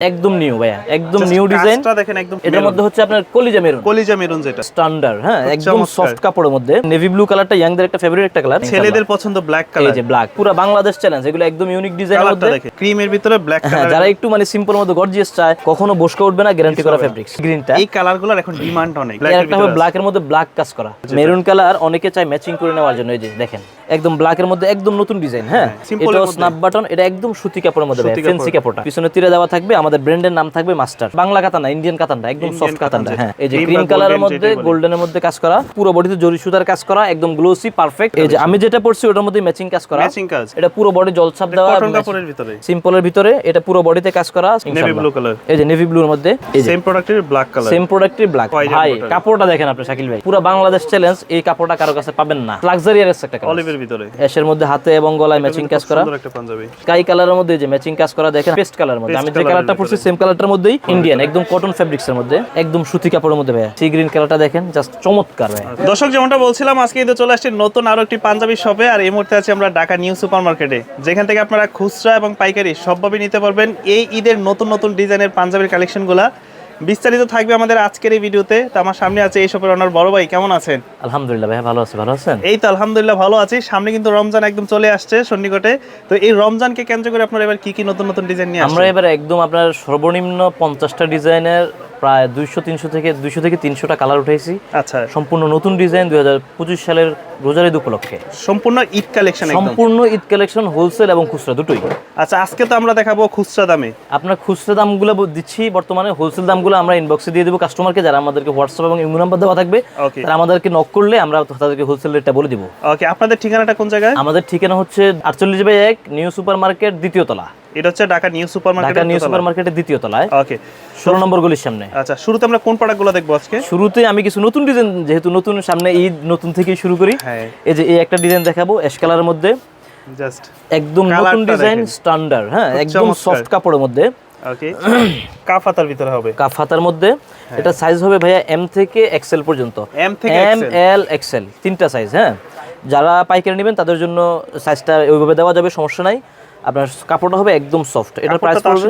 একদম নিউ ভাইয়া। একদম নিউ ডিজাইন দেখেন একদম এটার মধ্যে হচ্ছে আপনার কলিজা মেরুন কলিজা মেরুন যেটা। স্ট্যান্ডার্ড হ্যাঁ একদম সফট কাপড়ের মধ্যে। নেভি ব্লু কালারটা ইয়াংদের একটা ফেভারিট একটা কালার ছেলেদের পছন্দ ব্ল্যাক কালার এই যে ব্ল্যাক পুরো বাংলাদেশ চ্যালেঞ্জ এগুলো একদম ইউনিক কালারটা মধ্যে। ক্রিমের ভিতরে ব্ল্যাক হ্যাঁ কালার যারা একটু মানে সিম্পল মধ্যে গর্জিয়াস চায় কখনো বসকা উঠবে না গ্যারান্টি করা ফেব্রিক্স গ্রিনটা এই কালারগুলোর এখন ডিমান্ড অনেক এর একটা হবে ব্ল্যাকের মধ্যে ব্ল্যাক কাজ করা। মেরুন কালার অনেকে চায় ম্যাচিং করে নেওয়ার জন্য এই যে দেখেন। একদম ব্ল্যাকের মধ্যে একদম নতুন ডিজাইন হ্যাঁ? এটাও মধ্যে। স্ন্যাপ বাটন এটা একদম সুতি কাপড়ের মধ্যে ফেন্সি কাপড়টা। পিছনে তীরে দেওয়া থাকবে আমাদের ব্র্যান্ডের নাম থাকবে মাস্টার। বাংলা কাতান না ইন্ডিয়ান কাতানটা একদম সফট কাতানটা কাতান হ্যাঁ। এই যে। ক্রিম কালারের মধ্যে। গোল্ডেনের মধ্যে কাজ করা পুরো বডিতে জরি সুতার কাজ করা একদম গ্লোসি পারফেক্ট এই যে আমি যেটা পড়ছি ওটার মধ্যে ম্যাচিং কাজ করা। ম্যাচিং কাজ। এটা পুরো বডি জলছাপ দেওয়া কটন কাপড়ের ভিতরে। সিম্পলের ভিতরে এটা পুরো বডিতে কাজ করা নেভি ব্লু কালার এই যে নেভি ব্লুর মধ্যে এই যে সেম প্রোডাক্টের ব্ল্যাক কালার সেম প্রোডাক্টই ব্ল্যাক ভাই কাপড়টা দেখেন আপনি শাকিল ভাই। পুরো বাংলাদেশ চ্যালেঞ্জ এই কাপড়টা কারও কাছে পাবেন না। লাক্সারিয়াস একটা কালার অলিভের ভিতরে। এসের মধ্যে হাতে এবং গলায় ম্যাচিং কাজ করা। সুন্দর একটা পাঞ্জাবি। স্কাই কালারের মধ্যে যে ম্যাচিং কাজ করা দেখেন পেস্ট কালারের মধ্যে। আমি যে কালারটা পরছি সেম কালারটার মধ্যেই ইন্ডিয়ান একদম কটন ফেব্রিক্স এর মধ্যে, একদম সুতি কাপড়ের মধ্যে ভাই সি গ্রিন কালারটা দেখেন জাস্ট চমৎকার দর্শক, যেমনটা বলছিলাম, আজকে কিন্তু চলে আসছি নতুন আরও একটি পাঞ্জাবি শপে আর এই মুহূর্তে আছি আমরা ঢাকা নিউ সুপার মার্কেটে যেখান থেকে আপনারা খুচরা এবং পাইকারি সবভাবে নিতে পারবেন এই ঈদের নতুন নতুন ডিজাইনের পাঞ্জাবির কালেকশনগুলা বিস্তারিত থাকবে আমাদের আজকের এই ভিডিওতে। তো আমার সামনে আছে এই শপের ওনার বড় ভাই কেমন আছেন? আলহামদুলিল্লাহ ভাই ভালো আছে ভালো আছেন? এই তো আলহামদুলিল্লাহ ভালো আছি। সামনে কিন্তু রমজান একদম চলে আসছে সন্নিকটে। তো এই রমজানকে কেন্দ্র করে আপনারা এবার কি কি নতুন নতুন ডিজাইন নিয়ে আমরা এবার একদম আপনার সর্বনিম্ন পঞ্চাশটা ডিজাইনের প্রায় দুইশো তিনশো থেকে দুইশো থেকে তিনশোটা কালার উঠেছি। আচ্ছা। সম্পূর্ণ নতুন ডিজাইন দুই হাজার পঁচিশ সালের রোজার ঈদ উপলক্ষে। সম্পূর্ণ ঈদ কালেকশন সম্পূর্ণ ঈদ কালেকশন হোলসেল এবং খুচরা দুটোই। আচ্ছা আজকে তো আমরা দেখাবো খুচরা দামে। আপনার খুচরা দামগুলো দিচ্ছি বর্তমানে। হোলসেল দামগুলো আমরা ইনবক্সে দিয়ে দেবো কাস্টমারকে যারা আমাদেরকে হোয়াটসঅ্যাপ এবং ইমো নাম্বার দেওয়া থাকবে তারা আমাদেরকে নক করলে আমরা তাদেরকে হোলসেল রেটটা বলে দিব। ওকে আপনাদের ঠিকানাটা কোন জায়গায়? আমাদের ঠিকানা হচ্ছে আটচল্লিশ বাই এক নিউ সুপার মার্কেট দ্বিতীয় তলা। এটা হচ্ছে Dhaka new super Dhaka new super মার্কেটের দ্বিতীয় তলায়। ওকে। ষোলো নম্বর গলির সামনে। আচ্ছা শুরুতে আমরা কোন প্রোডাক্টগুলো দেখব আজকে? শুরুতে আমি কিছু নতুন ডিজাইন যেহেতু নতুন সামনে ঈদ নতুন শুরু করি। হ্যাঁ। এই যে এই একটা ডিজাইন দেখাবো অ্যাশ কালারের মধ্যে। জাস্ট একদম নতুন ডিজাইন স্ট্যান্ডার্ড হ্যাঁ একদম সফট কাপড়ের মধ্যে। ওকে। কাফাতার ভিতরে হবে। মধ্যে। এটা সাইজ হবে ভাইয়া এম থেকে এক্সেল পর্যন্ত। এম থেকে এম এল এক্সেল তিনটা সাইজ হ্যাঁ। যারা পাইকারি নেবেন তাদের জন্য সাইজটা ওইভাবে দেওয়া যাবে সমস্যা নাই। আপনার কাপড়টা হবে একদম সফট এটার প্রাইস পড়বে।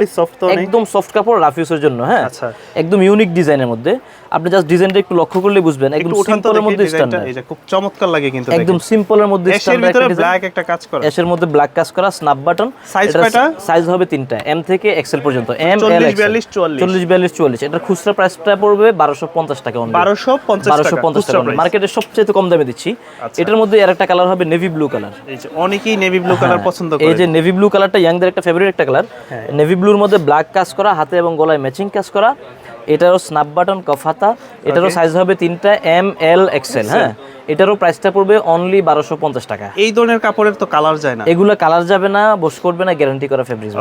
একদম সফট কাপড় রাফিউসের জন্য হ্যাঁ? আচ্ছা। একদম ইউনিক ডিজাইনের মধ্যে। আপনি জাস্ট ডিজাইনটা একটু লক্ষ্য করলে বুঝবেন একদম সিম্পলের মধ্যে স্ট্যান্ডার্ড যে খুব চমৎকার লাগে কিন্তু একদম সিম্পলের মধ্যে স্ট্যান্ডার্ড ভিতরে ব্ল্যাক একটা কাজ করা। এসের মধ্যে ব্ল্যাক কাজ করা স্ন্যাপ বাটন Size কয়টা? সাইজ হবে তিনটা এম থেকে এক্সেল পর্যন্ত। এম এল 40, 42, 44 চল্লিশ বিয়াল্লিশ চুয়াল্লিশ। এটার খুচরা প্রাইসটা পড়বে বারোশো পঞ্চাশ টাকা only। বারোশো পঞ্চাশ বারোশো টাকা পঞ্চাশ খুচরা টাকা price। মার্কেটের সবচেয়ে কম দামে দিচ্ছি। আচ্ছা। এটার মধ্যে আর একটা কালার হবে নেভি ব্লু কালার এই যে অনেকেই নেভি ব্লু কালার পছন্দ হ্যাঁ, এই করে যে নেভি ব্লু কালারটা ইয়াংদের একটা ফেভারিট একটা কালার। নেভি ব্লুর মধ্যে ব্ল্যাক কাজ করা হাতে এবং গলায় ম্যাচিং কাজ করা। এটারও স্ন্যাপ বাটন কফাতা এটারও সাইজ হবে তিনটা এম এল এক্সেল হ্যাঁ? এটারও প্রাইসটা পড়বে অনলি বারোশো পঞ্চাশ টাকা। এই ধরনের কাপড়ের তো কালার যায় না। এগুলো কালার যাবে না বস করবে না গ্যারান্টি করা ফেব্রিক্স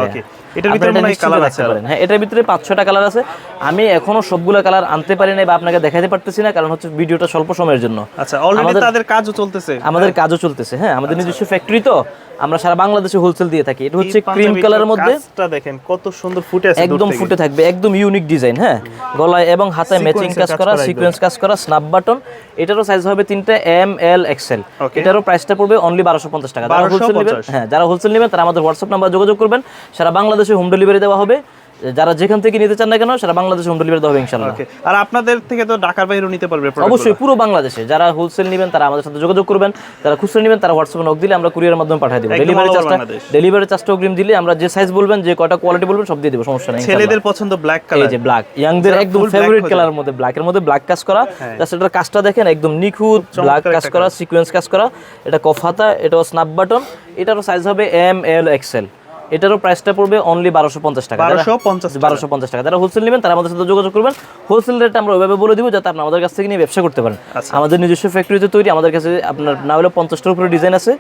এটার ভিতরে মনে হয় colour আছে হ্যাঁ এটার ভিতরে পাঁচ ছটা কালার আছে। আমি এখনও সবগুলো কালার আনতে পারি না বা আপনাকে দেখাতে পারতেছি না কারণ হচ্ছে ভিডিওটা স্বল্প সময়ের জন্য। আচ্ছা অলরেডি তাদের কাজও চলতেছে। আমাদের কাজও চলতেছে হ্যাঁ আমাদের আচ্ছা। নিজস্ব ফ্যাক্টরি তো আমরা সারা বাংলাদেশে হোলসেল দিয়ে থাকি। এটা হচ্ছে ক্রিম কালারের মধ্যে দেখেন কত সুন্দর ফুটে আছে একদম ফুটে থাকবে একদম ইউনিক ডিজাইন হ্যাঁ। গলায় এবং হাতায় ম্যাচিং কাজ করা সিকোয়েন্স কাজ করা স্ন্যাপ বাটন এটারও সাইজ হবে তিনটা এম এল এক্সেল. এটারও প্রাইসটা পড়বে অনলি বারোশো পঞ্চাশ টাকা। যারা হোলসেল নেবেন হ্যাঁ যারা হোলসেল নেবেন তারা আমাদের হোয়াটসঅ্যাপ নাম্বার যোগাযোগ করবেন। সারা বাংলাদেশে হোম ডেলিভারি দেওয়া হবে। যারা যেখান থেকে নিতে চান না কেন সারা বাংলাদেশে হোম ডেলিভারি দেওয়া হবে ইনশাল্লাহ Okay. আর আপনাদের থেকে তো ঢাকার বাইরেও নিতে পারবে অবশ্যই পুরো বাংলাদেশে। যারা হোলসেল নেবেন তারা আমাদের সাথে যোগাযোগ করবেন। যারা খুচরা নেবেন তারা হোয়াটসঅ্যাপে নক দিলে আমরা কুরিয়ারের মাধ্যমে পাঠিয়ে দেবো। ডেলিভারি চার্জটা ডেলিভারি চার্জটা অগ্রিম দিলে আমরা যে সাইজ বলবেন যে কয়টা কোয়ালিটি বলবেন সব দিয়ে দেবো সমস্যা নেই ছেলেদের পছন্দ ব্ল্যাক কালার এই যে ব্ল্যাক ইয়াংদের একদম ফেভারিট। কালার মধ্যে ব্ল্যাকের মধ্যে ব্ল্যাক কাজ করা। হ্যাঁ। জাস্ট এটার কাজটা দেখেন একদম নিখুঁত ব্ল্যাক কাজ করা সিকোয়েন্স কাজ করা। এটা কফাতা এটাও স্ন্যাপ বাটন এটারও সাইজ হবে এম এল এক্সেল এটারও প্রাইসটা পড়বে অনলি বারোশো পঞ্চাশ টাকা বারোশো পঞ্চাশ বারোশো পঞ্চাশ টাকা। যারা হোলসেল নেবেন তারা আমাদের সাথে যোগাযোগ করবেন। হোলসেল রেট আমরা ওইভাবে বলে দিব যাতে আপনি আমাদের কাছ থেকে নিয়ে ব্যবসা করতে পারেন। আচ্ছা। আমাদের নিজস্ব ফ্যাক্টরিতে তৈরি আমাদের কাছে আপনার না হলে পঞ্চাশটার উপরে ডিজাইন আছে।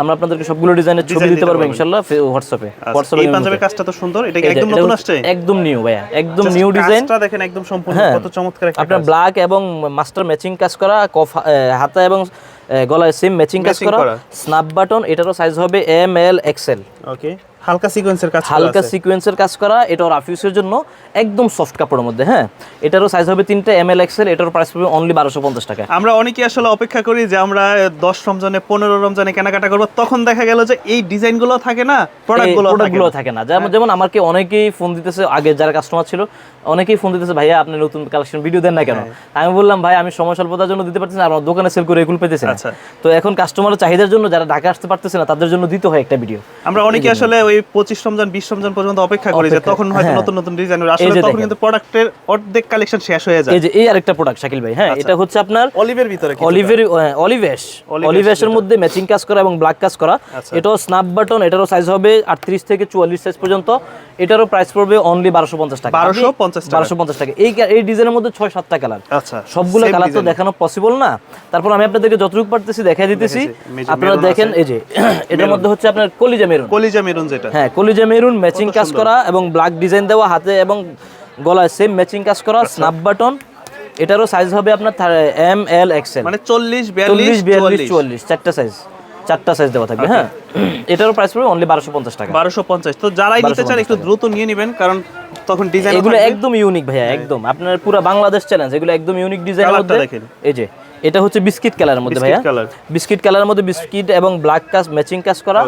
আমরা আপনাদেরকে সবগুলো ডিজাইনের ছবি দিতে পারব ইনশাল্লাহ হোয়াটসঅ্যাপে আচ্ছা, এই পাঞ্জাবের কাজটা তো সুন্দর এটা একদম নতুন আসছে? একদম নিউ ভাইয়া একদম নিউ ডিজাইন কাজটা দেখেন একদম সম্পূর্ণ হ্যাঁ। কত চমৎকার একটা আপনার ব্ল্যাক এবং মাস্টার ম্যাচিং কাজ করা কফ হাতা এবং গলায় সেম ম্যাচিং কাজ করা। করা। স্ন্যাপ বাটন এটারও সাইজ হবে এম এল এক্সেল ওকে হালকা সিকোয়েন্সের কাজ হালকা সিকোয়েন্সের কাজ করা এটা রাফিউসের জন্য একদম সফট কাপড়ের মধ্যে হ্যাঁ? এটারও সাইজ হবে তিনটা এম এল এক্সেল এটার প্রাইস পড়বে অনলি বারোশো পঞ্চাশ টাকা। আমরা অনেকে আসলে অপেক্ষা করি যে আমরা দশ রমজানে পনেরো রমজানে কেনাকাটা করব তখন দেখা গেল যে এই ডিজাইনগুলো থাকে না প্রোডাক্ট প্রোডাক্টগুলো থাকে না। যেমন যেমন আমাকে অনেকেই ফোন দিতেছে আগে যারা কাস্টমার ছিল অনেকেই ফোন দিতেছে ভাইয়া আপনি নতুন কালেকশন ভিডিও দেন না কেন? আমি বললাম ভাই আমি সময় স্বল্পতার জন্য দিতে পারতেছি না আমার দোকানে সেল করে এগুলো পেতেছি আচ্ছা। তো এখন কাস্টমারের চাহিদার জন্য যারা ঢাকা আসতে পারতেছে না তাদের জন্য দিতে হয় একটা ভিডিও আমরা অনেকে আসলে ওই পঁচিশ রমজান বিশ রমজান পর্যন্ত অপেক্ষা করি যে তখন হয়তো হ্যাঁ। নতুন নতুন ডিজাইন আসলে তখন কিন্তু প্রোডাক্টের অর্ধেক কালেকশন শেষ হয়ে যায়। এই যে এই আরেকটা প্রোডাক্ট শাকিল ভাই হ্যাঁ এটা হচ্ছে আপনার অলিভের ভিতরে অলিভের অলিভেশ অলিভেশের মধ্যে ম্যাচিং কাজ করা এবং ব্ল্যাক কাজ করা। আচ্ছা। এটাও স্ন্যাপ বাটন এটারও সাইজ হবে আটত্রিশ থেকে চুয়াল্লিশ সাইজ পর্যন্ত। এটারও প্রাইস পড়বে অনলি বারোশো পঞ্চাশ টাকা। 1250 টাকা। বারোশো পঞ্চাশ টাকা। এই এই ডিজাইনের মধ্যে ছয় সাতটা কালার আচ্ছা সবগুলো কালার তো দেখানো পসিবল না। তারপর আমি আপনাদেরকে যতটুকু পারতেছি দেখাই দিতেছি। আপনারা দেখেন এই যে এটার মধ্যে হচ্ছে আপনার কলিজা মেরুন। কলিজা মেরুন যেটা। হ্যাঁ কলিজা মেরুন ম্যাচিং কাজ করা এবং ব্ল্যাক ডিজাইন দেওয়া হাতে এবং গলায় সেম ম্যাচিং কাজ করা আচ্ছা। স্ন্যাপ বাটন এটারও সাইজ হবে আপনার এম এল এক্সেল মানে চল্লিশ বিয়াল্লিশ বিয়াল্লিশ চুয়াল্লিশ। চারটা সাইজ চারটা সাইজ দেওয়া থাকবে হ্যাঁ। এটারও প্রাইস পড়বে অনলি বারোশো পঞ্চাশ টাকা। বারোশো পঞ্চাশ। তো যারাই নিতে চান একটু দ্রুত নিয়ে নেবেন কারণ তখন ডিজাইন এগুলো একদম ইউনিক ভাইয়া একদম। আপনার পুরো বাংলাদেশ চ্যালেঞ্জ এগুলো একদম ইউনিক ডিজাইন এই যে এটা হচ্ছে বিস্কিট কালারের মধ্যে ভাইয়া। বিস্কিট কালারের মধ্যে বিস্কিট এবং ব্ল্যাক কাজ ম্যাচিং কাজ করা.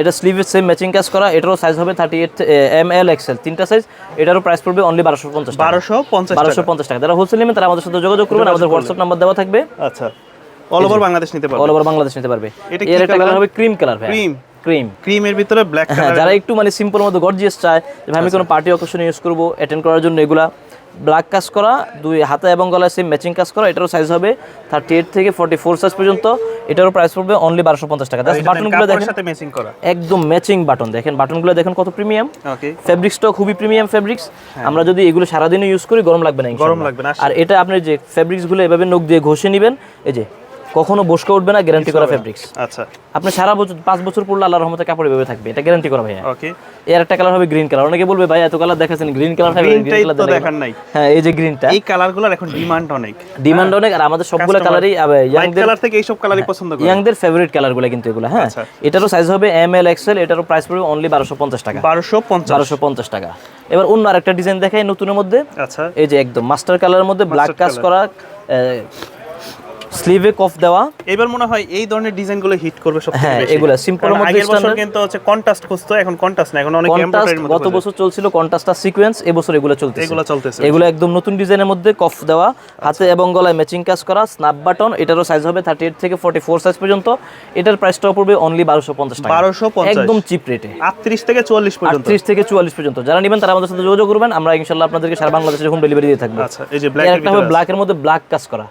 এটা স্লিভের সেম ম্যাচিং কাজ করা। এটারও সাইজ হবে thirty eight M L XL তিনটা সাইজ এটারও প্রাইস পড়বে অনলি বারোশো পঞ্চাশ বারোশো পঞ্চাশ বারোশো পঞ্চাশ টাকা। যারা হোলসেল নেবেন তারা আমাদের সাথে যোগাযোগ করবেন। আমাদের হোয়াটসঅ্যাপ নাম্বার দেওয়া থাকবে। আচ্ছা। অল ওভার বাংলাদেশ নিতে পারবে। অল ওভার বাংলাদেশ নিতে পারবে। এর একটা কালার হবে ক্রিম কালার ভাই Cream? ক্রিম ক্রিমের ভিতরে ব্ল্যাক কালার যারা একটু মানে সিম্পল মতো গর্জিয়াস চায় যে আমি আচ্ছা। কোনো পার্টি অকেশনে ইউজ করব অ্যাটেন্ড করার জন্য এগুলা। ব্ল্যাক কাজ করা দুই হাতে এবং গলায় সেম ম্যাচিং কাজ করা এটারও সাইজ হবে থার্টি এইট থেকে ফর্টি ফোর সাইজ পর্যন্ত। এটারও প্রাইস পড়বে অনলি বারোশো পঞ্চাশ টাকা। বাটনগুলো দেখেন। সাথে ম্যাচিং করা। একদম ম্যাচিং বাটন দেখেন বাটনগুলো দেখেন কত প্রিমিয়াম ফেব্রিক্সটাও খুবই প্রিমিয়াম ফেব্রিক্স আমরা যদি এগুলো সারাদিনও ইউজ করি গরম লাগবে না গরম লাগবে না, আর এটা আপনি যে ফেব্রিক্সগুলো এভাবে নখ দিয়ে ঘষে নেবেন এই যে কখনো বসকে উঠবে না গ্যারান্টি করা ফেব্রিক্স আচ্ছা। আপনি সারা বছর পাঁচ বছর পড়লে আল্লাহর রহমতে কাপড় এভাবে থাকবে এটা গ্যারান্টি করা ভাইয়া। ওকে এর একটা কালার হবে গ্রিন কালার অনেকে বলবে ভাই এত কালার দেখাচ্ছেন গ্রিন কালার থাকবে গ্রিন কালার তো দেখার নাই। হ্যাঁ এই যে গ্রিনটা এই কালারগুলোর এখন ডিমান্ড অনেক। ডিমান্ড অনেক আর আমাদের সবগুলো কালারই ইয়াংদের কালার থেকে এইসব কালারই পছন্দ করে। ইয়াংদের ফেভারিট কালারগুলো কিন্তু এগুলো হ্যাঁ। আচ্ছা। এটারও সাইজ হবে এম এল এক্সেল এটারও প্রাইস পড়বে অনলি বারোশো পঞ্চাশ টাকা। বারোশো পঞ্চাশ। বারোশো পঞ্চাশ টাকা। এবার অন্য আরেকটা ডিজাইন দেখাই নতুনের মধ্যে। আচ্ছা। এই যে একদম মাস্টার কালারের মধ্যে ব্ল্যাক কাজ করা স্লিভে কফ দেওয়া। এবার মনে হয় এই ধরনের ডিজাইনগুলো হিট করবে সব হ্যাঁ, এগুলা এর মধ্যে আগের বছর কিন্তু হচ্ছে কন্ট্রাস্ট খুঁজতো এখন কন্ট্রাস্ট না এখন অনেক এমব্রয়ডারির মধ্যে গত বছর চলছিল কন্ট্রাস্টটা সিকোয়েন্স এবছর এগুলো চলতেছে। এগুলো চলতেছে। এগুলো একদম নতুন ডিজাইনের মধ্যে কফ দেওয়া হাতে এবং গলায় ম্যাচিং কাজ করা স্ন্যাপ বাটন এটারও সাইজ হবে থার্টি এইট থেকে ফর্টি ফোর সাইজ পর্যন্ত। এটার প্রাইসটাও পড়বে অনলি বারোশো পঞ্চাশ টাকা। 1250 একদম চিপ রেটে আটত্রিশ থেকে চুয়াল্লিশ পর্যন্ত। আটত্রিশ থেকে চুয়াল্লিশ পর্যন্ত। যারা নেবেন তারা আমাদের সাথে যোগাযোগ করবেন। আমরা ইনশাল্লাহ আপনাদেরকে সারা বাংলাদেশে হোম ডেলিভারি দিয়ে থাকব। আচ্ছা এই যে এর ব্ল্যাক ব্ল্যাকের মধ্যে ব্ল্যাক কাজ করা।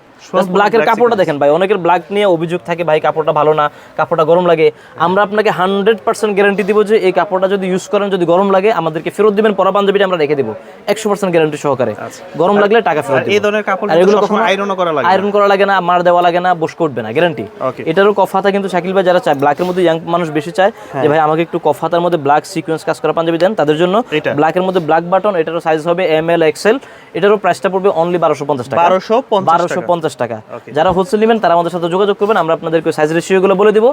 ব্ল্যাকের কাপড়টা দেখেন ভাই অনেকের ব্ল্যাক নিয়ে অভিযোগ থাকে ভাই কাপড়টা ভালো না কাপড়টা গরম লাগে। আমরা আপনাকে হান্ড্রেড পার্সেন্ট গ্যারান্টি দিব যে এই কাপড়টা যদি ইউজ করেন যদি গরম লাগে আমাদেরকে ফেরত দিবেন পরা পাঞ্জাবিটা আমরা রেখে দিব একশো পার্সেন্ট গ্যারান্টি সহকারে। গরম লাগলে টাকা ফেরত এই ধরনের কাপড় এগুলো আয়রনও করা লাগে আয়রন করা লাগে না মার দেওয়া লাগে না বসকে উঠবে না গ্যারান্টি এটারও কফাতা কিন্তু শাকিল ভাই যারা চায় ব্ল্যাকের মধ্যে ইয়াং মানুষ বেশি চায় হ্যাঁ। যে ভাই আমাকে একটু কফাতার মধ্যে ব্ল্যাক সিকোয়েন্স কাজ করা পাঞ্জাবি দেন তাদের জন্য? ব্ল্যাকের মধ্যে ব্ল্যাক বাটন এটারও সাইজ হবে এম এল এক্সেল এটারও প্রাইসটা পড়বে অনলি বারোশো পঞ্চাশ টাকা। 1250 বারোশো টাকা। পঞ্চাশ টাকা। যারা হোলসেল নেবেন তারা আমাদের সাথে যোগাযোগ করবেন আমরা আপনাদেরকে সাইজ রেশিওগুলো বলে দিব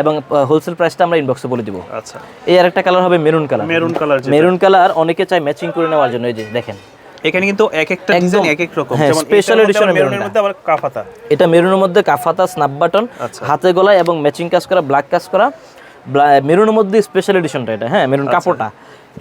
এবং হোলসেল প্রাইসটা আমরা ইনবক্সে বলে দিব। আচ্ছা। এই আরেকটা কালার হবে maroon colour maroon colour maroon colour অনেকে চায় ম্যাচিং করে নেওয়ার জন্য এই যে দেখেন। এখানে কিন্তু এক একটা ডিজাইন এক এক রকম। হ্যাঁ, যেমন মধ্যে edition মেরুনের মধ্যে আবার কাফাতা এটা মেরুনের মধ্যে কাফাতা স্ন্যাপ বাটন। হাতে গলায় এবং ম্যাচিং কাজ করা ব্ল্যাক কাজ করা মেরুনের মধ্যে স্পেশাল এডিশনটা এটা। হ্যাঁ মেরুন আচ্ছা। কাপড়টা।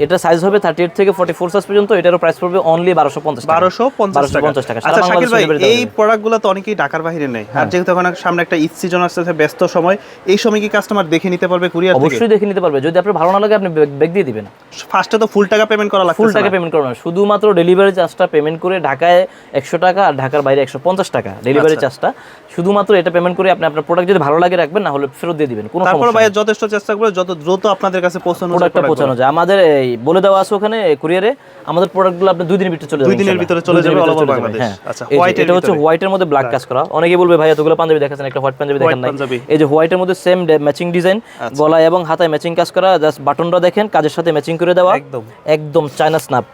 এটা সাইজ হবে থার্টি এইট থেকে ফর্টি ফোর সাইজ পর্যন্ত এটারও প্রাইস পড়বে অনলি বারোশো পঞ্চাশ বারোশো পঞ্চাশ টাকা। আচ্ছা শাকিল ভাই এই প্রোডাক্টগুলো তো অনেকেই ঢাকার বাইরে নেই হ্যাঁ। আর যেহেতু এখন সামনে একটা ঈদ সিজন আসতেছে ব্যস্ত সময় এই সময় কি কাস্টমার দেখে নিতে পারবে কুরিয়ার অবশ্যই দেখে নিতে পারবে। যদি আপনার ভালো না লাগে আপনি ব্যাগ দিয়ে দিবেন। ফার্স্টে তো ফুল টাকা পেমেন্ট করা লাগবে ফুল টাকা পেমেন্ট না শুধুমাত্র ডেলিভারি চার্জটা পেমেন্ট করে ঢাকায় একশো টাকা আর ঢাকার বাইরে একশো পঞ্চাশ টাকা ডেলিভারি আচ্ছা। চার্জটা শুধুমাত্র এটা পেমেন্ট করে আপনি আপনার প্রোডাক্ট যদি ভালো লাগে রাখবেন না হলে ফেরত দিয়ে দিবেন। কোনো তারপর ভাই যথেষ্ট চেষ্টা করবে যত দ্রুত আপনাদের কাছে পৌঁছানো প্রোডাক্টটা পৌঁছানো যায়। আমাদের এই বলে দেওয়া আছে ওখানে কুরিয়ারে আমাদের প্রোডাক্টগুলো আপনি দুই দিনের ভিতরে চলে যাবে দুই দিনের ভিতরে চলে যাবে চলে যাবে, বাংলাদেশ। আচ্ছা, এর এটা হচ্ছে। হোয়াইটের মধ্যে ব্ল্যাক কাজ করা। অনেকে বলবে ভাই এতগুলো পাঞ্জাবি দেখাচ্ছেন একটা হোয়াইট পাঞ্জাবি দেখেন নাই। এই যে হোয়াইটের মধ্যে সেম ম্যাচিং ডিজাইন গলায় এবং হাতায় ম্যাচিং কাজ করা জাস্ট বাটনটা দেখেন কাজের সাথে ম্যাচিং করে দেওয়া। একদম। একদম চায়না স্ন্যাপ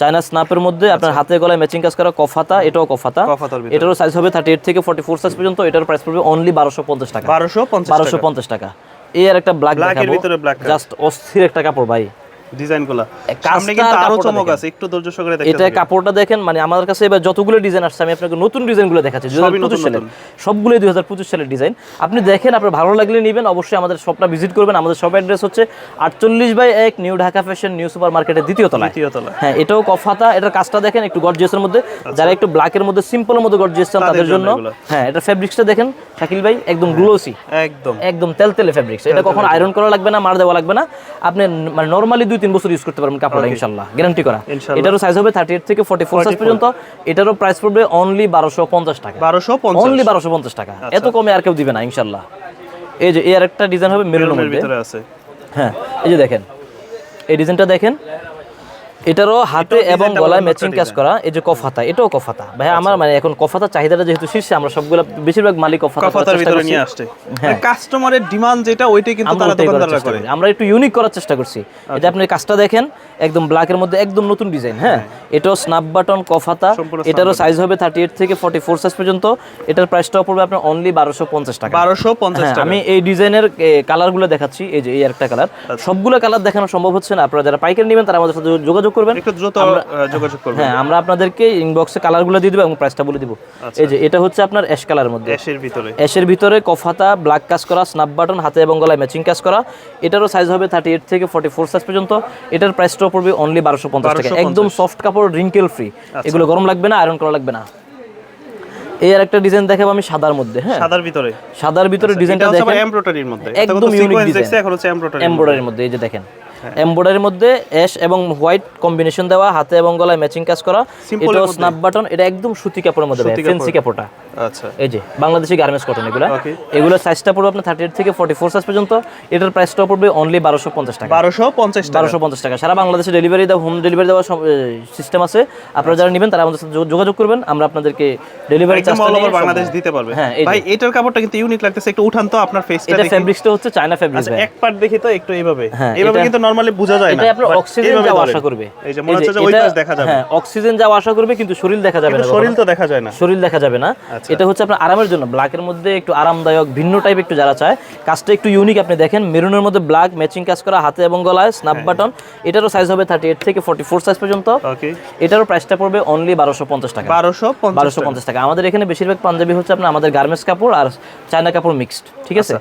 চায়না স্ন্যাপের মধ্যে আচ্ছা। আপনার হাতে গলায় ম্যাচিং কাজ করা কফাতা এটাও কফাতা। এটারও সাইজ হবে থার্টি এইট থেকে ফর্টি ফোর সাইজ পর্যন্ত এটার প্রাইস পড়বে অনলি বারোশো পঞ্চাশ টাকা। বারোশো পঞ্চাশ টাকা। এই আর একটা ব্ল্যাক দেখাবো। জাস্ট অস্থির একটা কাপড় ভাই। ডিজাইনগুলা কাজটা সামনে কিন্তু আরও চমক দেখেন। আছে একটু ধৈর্য সহকারে দেখতে এটা কাপড়টা দেখেন মানে আমাদের কাছে এবার যতগুলো ডিজাইন আসছে আমি আপনাকে নতুন ডিজাইনগুলো দেখাচ্ছি দুই সবই নতুন সালের। সবগুলোই দুই হাজার পঁচিশ সালের ডিজাইন আপনি দেখেন আপনার ভালো লাগলে নেবেন অবশ্যই আমাদের শপটা ভিজিট করবেন। আমাদের শপ অ্যাড্রেস হচ্ছে আটচল্লিশ বাই এক new Dhaka fashion new super দ্বিতীয় তলায়। দ্বিতীয় তলা হ্যাঁ এটাও কফাতা এটার কাজটা দেখেন একটু গর্জিয়াসের মধ্যে। যারা একটু ব্ল্যাকের মধ্যে সিম্পলের মধ্যে গর্জিয়াস চান তাদের জন্য জন্য। হ্যাঁ এটা ফেব্রিক্সটা দেখেন শাকিল ভাই একদম গ্লোসি একদম। একদম তেলতেলে ফেব্রিক্স এটা কখনো আয়রন করা লাগবে না মার দেওয়া লাগবে না। আপনি মানে নরমালি দুই তিন বছর ইউজ করতে পারবেন কাপড়টা ইনশাল্লাহ। গ্যারান্টি করা। এটারও সাইজ হবে থার্টি এইট থেকে ফোর্টি ফোর সাইজ পর্যন্ত। এটারও প্রাইস পড়বে অনলি বারোশো পঞ্চাশ টাকা। বারোশো অনলি বারোশো পঞ্চাশ টাকা। আচ্ছা। এত কমে আর কেউ দিবে না ইনশাল্লাহ। এই যে এর একটা ডিজাইন হবে মেরুনের ভিতরে আছে। হ্যাঁ এই যে দেখেন। এই ডিজাইনটা দেখেন। এটারও হাতে এবং গলায় ম্যাচিং কাজ করা এই যে কফাতা এটাও কফাতা। ভাই আমার মানে এখন কফাতা চাহিদাটা যেহেতু শীর্ষে আমরা সবগুলো বেশিরভাগ মালিক কফাতা কফাতার ভিতরে নিয়ে আসছে। হ্যাঁ। কাস্টমারের ডিমান্ড যেটা ওইটাই কিন্তু তারা দোকানদাররা করে। আমরা একটু ইউনিক করার চেষ্টা করছি। এটা আপনি কাজটা দেখেন একদম ব্ল্যাকের মধ্যে একদম নতুন ডিজাইন হ্যাঁ? এটাও স্ন্যাপ বাটন কফাতা। এটারও সাইজ হবে থার্টি এইট থেকে ফর্টি ফোর সাইজ পর্যন্ত। এটার প্রাইসটাও পড়বে আপনার অনলি বারোশো পঞ্চাশ টাকা। বারোশো পঞ্চাশ হ্যাঁ, টাকা। আমি এই ডিজাইনের কালারগুলো দেখাচ্ছি। এই যে এই একটা কালার সবগুলো কালার দেখানো সম্ভব হচ্ছে না। আপনারা যারা পাইকারি নেবেন তারা আমাদের সাথে যোগাযোগ করবেন। একটু দ্রুত যোগাযোগ করবেন। হ্যাঁ আমরা আপনাদেরকে ইনবক্সে কালারগুলো দিয়ে দেবো এবং প্রাইসটা বলে দিব। আচ্ছা। এই যে এটা হচ্ছে আপনার অ্যাশ কালারের মধ্যে। দেশের ভিতরে। অ্যাশের ভিতরে কফাতা ব্ল্যাক কাজ করা স্ন্যাপ বাটন হাতে এবং গলায় ম্যাচিং কাজ করা। এটারও সাইজ হবে থার্টি এইট থেকে ফর্টি ফোর সাইজ পর্যন্ত। এটার প্রাইসটাও পড়বে অনলি বারোশো পঞ্চাশ টাকা। একদম সফট কাপড় রিঙ্কেল ফ্রি আচ্ছা। এগুলো গরম লাগবে না আয়রন করা লাগবে না। এই আর একটা ডিজাইন দেখাবো আমি সাদার মধ্যে হ্যাঁ। সাদার ভিতরে। সাদার ভিতরে ডিজাইনটা আবার দেখেন। এমব্রয়ডারির মধ্যে। একদম ইউনিক। দেখছি এখন হচ্ছে এমব্রয়ডারির মধ্যে এই যে দেখেন। এমব্রয়ডারির মধ্যে অ্যাশ এবং হোয়াইট কম্বিনেশন দেওয়া হাতে এবং গলায় ম্যাচিং কাজ করা। এটাও স্ন্যাপ বাটন এটা একদম সুতি কাপড়ের মধ্যে ফেন্সি কাপড়টা। আচ্ছা। এই যে বাংলাদেশি গার্মেন্টস কটন এগুলো. এগুলোর সাইজটা পড়বে আপনার থার্টি এইট থেকে ফর্টি ফোর সাইজ পর্যন্ত। এটার প্রাইসটা পড়বে অনলি বারোশো পঞ্চাশ টাকা। বারোশো পঞ্চাশ টাকা। বারোশো পঞ্চাশ টাকা। সারা বাংলাদেশে ডেলিভারি দেওয়া হোম ডেলিভারি দেওয়ার সিস্টেম আছে। আপনারা যারা নেবেন তারা আমাদের সাথে যোগাযোগ করবেন। আমরা আপনাদেরকে ডেলিভারি ওভার বাংলাদেশ দিতে পারবে। হ্যাঁ, ভাই এটার কাপড়টা কিন্তু ইউনিক লাগতেছে। একটু উঠান তো আপনার ফেসটা এটা ফেব্রিক্সটা হচ্ছে চায়না ফেব্রিক্স আচ্ছা এক পার্ট দেখি তো একটু এইভাবে। হ্যাঁ, এইভাবে কিন্তু নরমালি বোঝা যায় না এটা আপনার অক্সিজেন যাওয়া আশা করবে। এই যে মনে হচ্ছে যে ওই পাশ দেখা যাবে। হ্যাঁ অক্সিজেন যাওয়া আশা করবে কিন্তু শরীর দেখা যাবে না শরীর তো দেখা যায় না। শরীর দেখা যাবে না। আচ্ছা। এটা হচ্ছে আপনার আরামের জন্য। ব্ল্যাকের মধ্যে একটু আরামদায়ক ভিন্ন টাইপ একটু যারা চায় কাজটা একটু ইউনিক আপনি দেখেন। মেরুনের মধ্যে ব্ল্যাক ম্যাচিং কাজ করা হাতে এবং গলায় স্ন্যাপ। বাটন এটারও সাইজ হবে থার্টি এইট থেকে ফর্টি ফোর সাইজ পর্যন্ত। ওকে এটারও প্রাইসটা পড়বে অনলি বারোশো পঞ্চাশ টাকা। বারোশো পঞ্চাশ বারোশো পঞ্চাশ টাকা। আমাদের এখানে বেশিরভাগ পাঞ্জাবি হচ্ছে আপনার আমাদের গার্মেন্টস কাপড় আর চায়না কাপড় মিক্সড ঠিক আছে?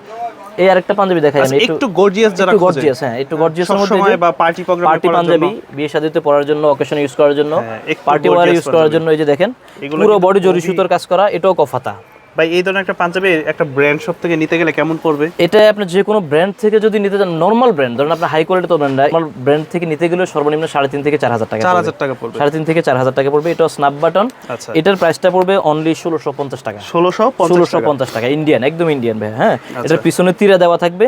এই আরেকটা পাঞ্জাবি দেখাই আমি একটু গর্জিয়াস যারা একটু গর্জিয়াস হ্যাঁ একটু গর্জিয়াস সময় বা পার্টি প্রোগ্রামে পার্টি পাঞ্জাবি বিয়ে শাদিতে পরার জন্য অকেশন ইউজ করার জন্য। হ্যাঁ, পার্টি ওয়্যার ইউজ করার জন্য এই যে দেখেন পুরো বডি জরি সুতোর কাজ করা এটাও কফাতা। ভাই এই ধরনের একটা পাঞ্জাবি একটা ব্র্যান্ড শপ থেকে নিতে গেলে কেমন পড়বে? এটা আপনি যে কোনো ব্র্যান্ড থেকে যদি নিতে চান নর্মাল ব্র্যান্ড ধরেন আপনার হাই কোয়ালিটি তো ব্র্যান্ড নর্মাল ব্র্যান্ড থেকে নিতে গেলে সর্বনিম্ন সাড়ে তিন থেকে চার হাজার টাকা চার হাজার টাকা পড়বে। সাড়ে তিন থেকে চার হাজার টাকা পড়বে। এটা স্ন্যাপ বাটন আচ্ছা। এটার প্রাইসটা পড়বে অনলি ষোলোশো পঞ্চাশ টাকা। ষোলোশো ষোলোশো পঞ্চাশ টাকা ইন্ডিয়ান একদম ইন্ডিয়ান ভাই হ্যাঁ? আচ্ছা। এটার পিছনে তীরে দেওয়া থাকবে।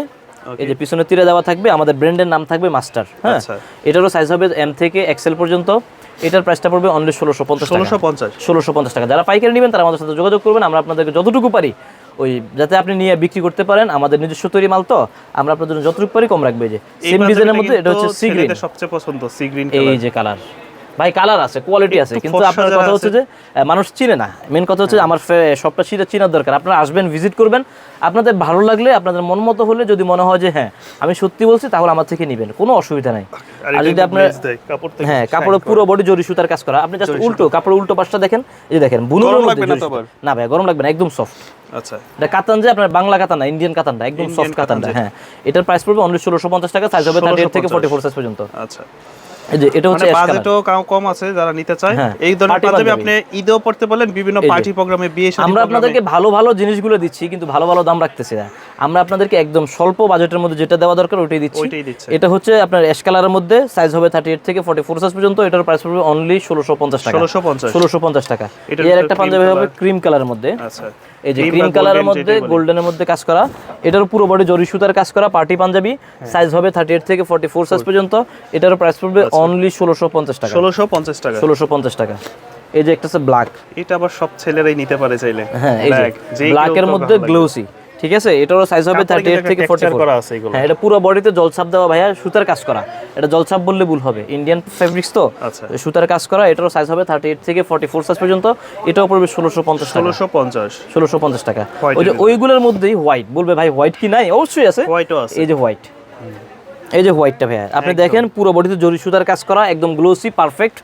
এই যে পিছনে তীরে দেওয়া থাকবে আমাদের ব্র্যান্ডের নাম থাকবে মাস্টার হ্যাঁ? আচ্ছা। এটারও সাইজ হবে এম থেকে এক্সেল পর্যন্ত। এটার প্রাইসটা পড়বে অনলি ষোলোশো পঞ্চাশ ষোলোশো পঞ্চাশ। ষোলোশো পঞ্চাশ টাকা। যারা পাইকারি নেবেন তারা আমাদের সাথে যোগাযোগ করবেন। আমরা আপনাদেরকে যতটুকু পারি ওই যাতে আপনি নিয়ে বিক্রি করতে পারেন আমাদের নিজস্ব তৈরি মাল তো আমরা আপনাদের জন্য যতটুকু পারি কম রাখবে। যে সেম ডিজাইনের মধ্যে এটা হচ্ছে সি গ্রিন সবচেয়ে পছন্দ সি গ্রিন এই যে কালার ভাই কালার আছে কোয়ালিটি আছে কিন্তু আপনার কথা হচ্ছে যে মানুষ চিনে না। মেন কথা হচ্ছে আমার সবটা চিনে চিনার দরকার। আপনারা আসবেন ভিজিট করবেন। আপনাদের ভালো লাগলে আপনাদের মন মতো হলে যদি মনে হয় যে হ্যাঁ আমি সত্যি বলছি তাহলে আমার থেকে নেবেন। কোনো অসুবিধা নাই। আর যদি আপনার হ্যাঁ কাপড়ে পুরো বডি জরি সুতার কাজ করা। আপনি জাস্ট উল্টো কাপড়ের উল্টো পাশটা দেখেন। এই দেখেন বুনুর মধ্যে না ভাই গরম লাগবে না একদম সফট আচ্ছা। এটা কাতান যে আপনার বাংলা কাতান না ইন্ডিয়ান কাতানটা একদম সফট কাতান কাতানটা হ্যাঁ। এটার প্রাইস পড়বে অনলি ষোলোশো পঞ্চাশ টাকা সাইজ হবে থার্টি থেকে 1650 ফোর্টি ফোর সাইজ পর্যন্ত। আচ্ছা। যে এটা হচ্ছে মানে ash color। বাজেটও কম আছে যারা নিতে চায়। হ্যাঁ, এই ধরনের পাঞ্জাবি পাঞ্জাবি। আপনি ঈদেও পড়তে বলেন বিভিন্ন পার্টি প্রোগ্রামে বিয়ে শাদী আমরা আপনাদেরকে ভালো ভালো জিনিসগুলো দিচ্ছি কিন্তু ভালো ভালো দাম রাখতেছি না। আমরা আপনাদেরকে একদম স্বল্প বাজেটের মধ্যে যেটা দেওয়া দরকার ওইটাই দিচ্ছি। এটা হচ্ছে আপনার অ্যাশ কালারের মধ্যে সাইজ হবে থার্টি এইট থেকে ফর্টি ফোর সাইজ পর্যন্ত এটার প্রাইস পড়বে অনলি ষোলোশো পঞ্চাশ টাকা। এর একটা পাঞ্জাবি হবে ক্রিম কালারের মধ্যে। আচ্ছা। এই যে ক্রিম কালারের মধ্যে গোল্ডেনের মধ্যে কাজ করা। এটার পুরো বডি জরি সুতার কাজ করা পার্টি পাঞ্জাবি সাইজ হবে থার্টি এইট থেকে ফর্টি ফোর সাইজ পর্যন্ত এটার প্রাইস পড়বে অনলি ষোলোশো পঞ্চাশ টাকা। ষোলোশো পঞ্চাশ টাকা। ষোলোশো পঞ্চাশ টাকা। এই যে একটা ব্ল্যাক এটা আবার সব ছেলেরাই নিতে পারে চাইলে। হ্যাঁ এই যে ব্ল্যাকের মধ্যে গ্লোসি ঠিক আছে? এটারও সাইজ হবে কাপড়ে থার্টি কিন্তু এইট থেকে করা আছে এগুলো। হ্যাঁ এটা পুরো বডিতে জলছাপ দেওয়া ভাইয়া সুতার কাজ করা। এটা জলছাপ বললে ভুল হবে। ইন্ডিয়ান ফেব্রিক্স তো? আচ্ছা। সুতার কাজ করা এটারও সাইজ হবে থার্টি এইট থেকে ফর্টি ফোর সাইজ পর্যন্ত। এটাও পড়বে ষোলোশো পঞ্চাশ টাকা। ষোলোশো পঞ্চাশ। ষোলোশো পঞ্চাশ টাকা। ওই যে ওইগুলোর মধ্যেই হোয়াইট বলবে ভাই হোয়াইট কি নাই? অবশ্যই আছে। হোয়াইটও আছে। এই যে হোয়াইট এই যে হোয়াইটটা ভাইয়া আপনি দেখেন পুরো বডিতে জরি সুতার কাজ করা একদম গ্লোসি পারফেক্ট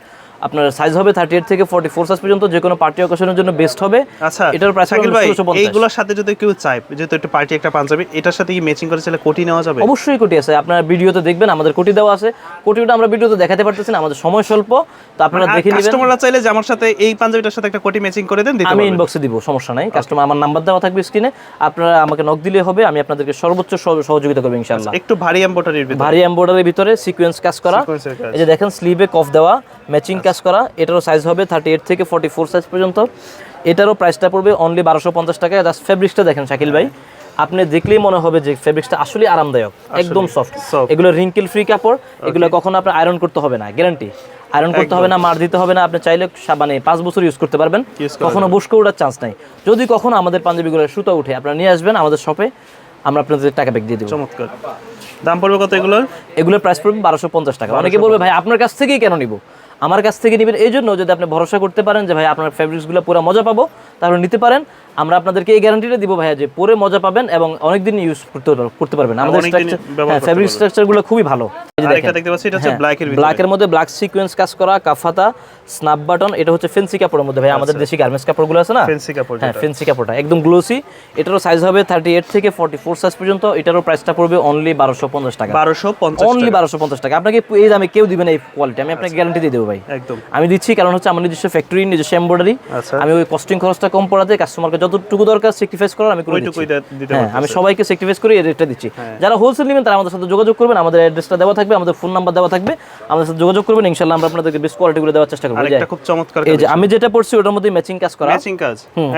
আপনার সাইজ হবে থার্টি এইট থেকে ফর্টি ফোর সাইজ পর্যন্ত যে কোনো পার্টি অকেশনের জন্য বেস্ট হবে। আচ্ছা এটার প্রাইস শাকিল ভাই এইগুলোর সাথে যদি কেউ চায় যেহেতু একটা পার্টি একটা পাঞ্জাবি এটার সাথে কি ম্যাচিং করে চাইলে কোটি নেওয়া যাবে? অবশ্যই কোটি আছে। আপনারা ভিডিওতে দেখবেন আমাদের কোটি দেওয়া আছে। কোটিটা আমরা ভিডিওতে দেখাতে পারতেছি না আমাদের সময় স্বল্প। তো আপনারা দেখে নেবেন। কাস্টমাররা চাইলে যে আমার সাথে এই পাঞ্জাবিটার সাথে একটা কোটি ম্যাচিং করে দেন দিতে আমি ইনবক্সে দিব সমস্যা নাই। কাস্টমার আমার নাম্বার দেওয়া থাকবে স্ক্রিনে আপনারা আমাকে নক দিলে হবে আমি আপনাদেরকে সর্বোচ্চ সহযোগিতা করব ইনশাআল্লাহ। একটু ভারী এমব্রয়ডারির ভিতরে। ভারী এমব্রয়ডারির ভিতরে সিকোয়েন্স কাজ করা। এই যে দেখেন স্লিভে কফ দেওয়া ম্যাচিং কাজ করা এটারও সাইজ হবে থার্টি এইট থেকে ফর্টি ফোর সাইজ পর্যন্ত। এটারও প্রাইসটা পড়বে অনলি বারোশো পঞ্চাশ টাকা। জাস্ট ফেব্রিক্সটা দেখেন শাকিল ভাই। আপনি দেখলেই মনে হবে যে ফেব্রিক্সটা আসলে আরামদায়ক একদম সফট এগুলো রিঙ্কেল ফ্রি কাপড় এগুলো কখনো আপনার আয়রন করতে হবে না গ্যারান্টি আয়রন করতে হবে না মার দিতে হবে না আপনি চাইলে মানে পাঁচ বছর ইউজ করতে পারবেন। কখনো বসকে ওঠার চান্স নাই। যদি কখনো আমাদের পাঞ্জাবিগুলো সুতো উঠে আপনারা নিয়ে আসবেন আমাদের শপে আমরা আপনাদের টাকা ব্যাক দিয়ে দেবো। চমৎকার। দাম পড়বে কত এগুলোর? এগুলোর প্রাইস পড়বে বারোশো পঞ্চাশ টাকা। অনেকে বলবে ভাই আপনার কাছ থেকেই কেন নিব? আমার কাছ থেকে নেবেন। এই জন্য যদি আপনি ভরসা করতে পারেন যে ভাই আপনার ফেব্রিক্সগুলো পুরো মজা পাবো তাহলে নিতে পারেন। আমরা আপনাদেরকে এই গ্যারান্টিটা দিব ভাইয়া যে পরে মজা পাবেন এবং অনেকদিন ইউজ করতে করতে পারবেন। আমাদের স্ট্রাকচার ফেব্রিক স্ট্রাকচারগুলো খুবই ভালো। দেখতে পাচ্ছি এটা হচ্ছে ব্ল্যাকের মধ্যে ব্ল্যাক সিকোয়েন্স কাজ করা কাফাতা স্ন্যাপ বাটন এটা হচ্ছে ফেন্সি কাপড়ের মধ্যে ভাই আমাদের দেশি গার্মেন্টস কাপড়গুলো আছে না? ফেন্সি কাপড় হ্যাঁ ফেন্সি কাপড়টা একদম গ্লোসি এটারও সাইজ হবে থার্টি এইট থেকে ফর্টি ফোর সাইজ পর্যন্ত এটারও প্রাইসটা পড়বে অনলি বারোশো পঞ্চাশ টাকা। বারোশো অনলি বারোশো পঞ্চাশ টাকা। আপনাকে এই দামে কেউ দিবে না এই কোয়ালিটি আমি আপনাকে গ্যারান্টি দিয়ে দেবো ভাই। একদম। আমি দিচ্ছি কারণ হচ্ছে আমার নিজস্ব ফ্যাক্টরি নিজস্ব এম্বয়ডারি আচ্ছা। আমি ওই কস্টিং খরচটা কম পড়াতে কাস্টমারকে যতটুকু দরকার স্যাক্রিফাইস করার আমি হ্যাঁ আমি সবাইকে স্যাক্রিফাইস করে এই রেটটা দিচ্ছি। যারা হোলসেল নেবেন তারা আমাদের সাথে যোগাযোগ করবেন আমাদের অ্যাড্রেসটা দেওয়া থাকবে আমাদের ফোন নাম্বার দেওয়া থাকবে আমাদের সাথে যোগাযোগ করবেন ইনশাল্লাহ আমরা আপনাদেরকে বেস্ট কোয়ালিটিগুলো দেওয়ার চেষ্টা করব। আরেকটা খুব চমৎকার এই যে আমি যেটা পড়ছি ওটার মধ্যে ম্যাচিং কাজ করা। ম্যাচিং কাজ।